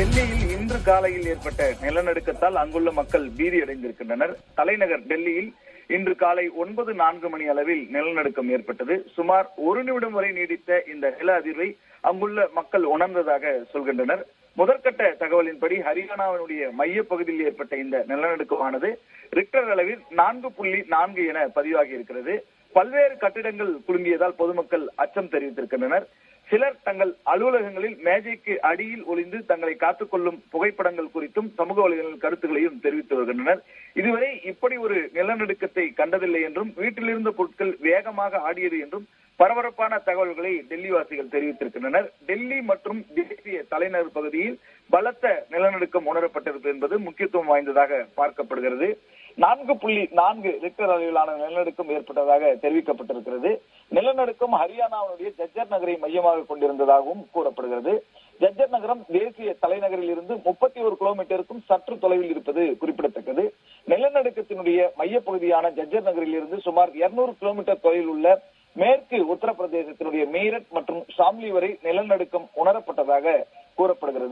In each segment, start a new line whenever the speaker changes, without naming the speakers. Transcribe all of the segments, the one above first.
டெல்லியில் இன்று காலையில் ஏற்பட்ட நிலநடுக்கத்தால் அங்குள்ள மக்கள் பீதி அடைந்திருக்கின்றனர் தலைநகர் டெல்லியில் இன்று காலை ஒன்பது நான்கு மணி அளவில் நிலநடுக்கம் ஏற்பட்டது. சுமார் ஒரு நிமிடம் வரை நீடித்த இந்த நில அதிர்வை அங்குள்ள மக்கள் உணர்ந்ததாக சொல்கின்றனர். முதற்கட்ட தகவலின்படி ஹரியானாவினுடைய மைய பகுதியில் ஏற்பட்ட இந்த நிலநடுக்கமானது ரிக்டர் அளவில் நான்கு புள்ளி நான்கு என பதிவாகி இருக்கிறது பல்வேறு கட்டிடங்கள் குலுங்கியதால் பொதுமக்கள் அச்சம் தெரிவித்திருக்கின்றனர். சிலர் தங்கள் அலுவலகங்களில் மேஜைக்கு அடியில் ஒளிந்து தங்களை காத்துக்கொள்ளும் புகைப்படங்கள் குறித்தும் சமூக வலைதளங்கள் கருத்துக்களையும் தெரிவித்து வருகின்றனர். இதுவரை இப்படி ஒரு நிலநடுக்கத்தை கண்டதில்லை என்றும் வீட்டிலிருந்த பொருட்கள் வேகமாக ஆடியது என்றும் பரபரப்பான தகவல்களை டெல்லி வாசிகள் தெரிவித்திருக்கின்றனர். டெல்லி மற்றும் தேசிய தலைநகர் பகுதியில் பலத்த நிலநடுக்கம் உணரப்பட்டிருப்பது என்பது முக்கியத்துவம் வாய்ந்ததாக பார்க்கப்படுகிறது. நான்கு புள்ளி நான்கு ரிக்டர் அளவிலான நிலநடுக்கம் ஏற்பட்டதாக தெரிவிக்கப்பட்டிருக்கிறது. நிலநடுக்கம் ஹரியானாவுடைய ஜஜ்ஜர் நகரை மையமாக கொண்டிருந்ததாகவும் கூறப்படுகிறது. ஜஜ்ஜர் நகரம் தேசிய தலைநகரில் இருந்து முப்பத்தி ஒரு கிலோமீட்டருக்கும் சற்று தொலைவில் இருப்பது குறிப்பிடத்தக்கது. நிலநடுக்கத்தினுடைய மையப்பகுதியான ஜஜ்ஜர் நகரில் இருந்து சுமார் இருநூறு கிலோமீட்டர் தொலைவில் உள்ள மேற்கு உத்தரப்பிரதேசத்தினுடைய மீரட் மற்றும் ஷாம்லி வரை நிலநடுக்கம் உணரப்பட்டதாக கூறப்படுகிறது.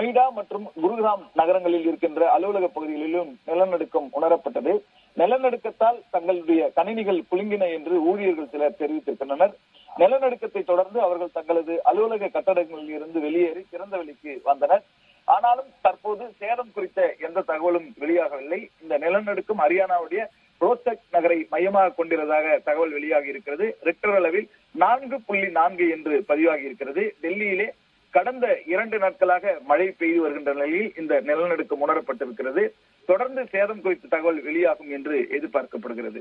நொய்டா மற்றும் குருகிராம் நகரங்களில் இருக்கின்ற அலுவலக பகுதிகளிலும் நிலநடுக்கம் உணரப்பட்டது. நிலநடுக்கத்தால் தங்களுடைய கணினிகள் குலுங்கின என்று ஊழியர்கள் சிலர் தெரிவித்திருக்கின்றனர். நிலநடுக்கத்தை தொடர்ந்து அவர்கள் தங்களது அலுவலக கட்டடங்களில் இருந்து வெளியேறி திறந்த வெளிக்கு வந்தனர். ஆனாலும் தற்போது சேதம் குறித்த எந்த தகவலும் வெளியாகவில்லை. இந்த நிலநடுக்கம் ஹரியானாவுடைய ரோஸ்டக் நகரை மையமாக கொண்டிருந்ததாக தகவல் வெளியாகி இருக்கிறது. ரிக்டர் அளவில் நான்கு புள்ளி நான்கு என்று பதிவாகி இருக்கிறது. டெல்லியிலே கடந்த இரண்டு நாட்களாக மழை பெய்து வருகின்ற நிலையில் இந்த நிலநடுக்கம் உணரப்பட்டிருக்கிறது. தொடர்ந்து சேதம் குறித்த தகவல் வெளியாகும் என்று எதிர்பார்க்கப்படுகிறது.